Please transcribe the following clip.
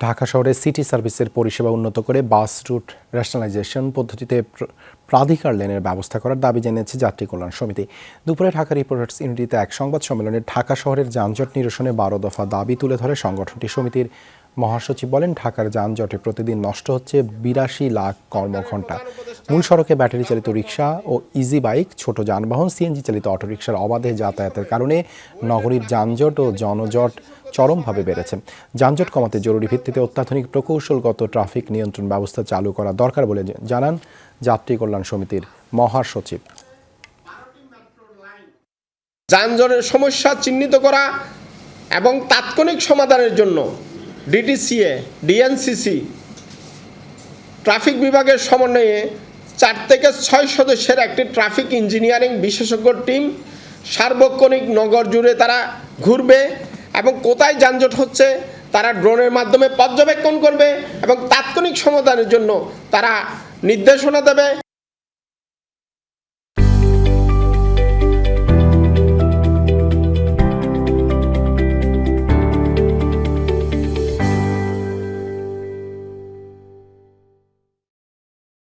ঢাকা শহরে সিটি সার্ভিসের পরিষেবা উন্নত করে বাস রুট রেশনালাইজেশন পদ্ধতিতে প্রাধিকার লেনের ব্যবস্থা করার দাবি জানিয়েছে যাত্রী কল্যাণ সমিতি। দুপুরে ঢাকা রিপোর্টার্স ইউনিটিতে এক সংবাদ সম্মেলনে ঢাকা শহরের যানজট নিরসনে বারো দফা দাবি তুলে ধরে সংগঠনটি সমিতির মহাসচিব বলেন, ঢাকার যানজটে প্রতিদিন নষ্ট হচ্ছে বিরাশি লাখ কর্মঘণ্টা। মূল সড়কে ব্যাটারি চালিত রিক্সা ও ইজি বাইক ছোট যানবাহন সিএনজি চালিত অটোরিকশার অবাধে যাতায়াতের কারণে নগরীর যানজট ও জনজট চরমভাবে বেড়েছে। যানজট কমাতে জরুরি ভিত্তিতে অত্যাধুনিক প্রকৌশলগত ট্রাফিক নিয়ন্ত্রণ ব্যবস্থা চালু করা দরকার বলে জানান যাত্রী কল্যাণ সমিতির মহাসচিব। যানজটের সমস্যা চিহ্নিত করা এবং তাৎক্ষণিক সমাধানের জন্য ডিটিসিএ, ডিএনসিসি, ট্রাফিক বিভাগের সমন্বয়ে চার থেকে ছয় সদস্যের একটি ট্রাফিক ইঞ্জিনিয়ারিং বিশেষজ্ঞ টিম সার্বক্ষণিক নগর জুড়ে তারা ঘুরবে এবং কোথায় যানজট হচ্ছে তারা ড্রোনের মাধ্যমে পর্যবেক্ষণ করবে এবং তাৎক্ষণিক সমাধানের জন্য তারা নির্দেশনা দেবে।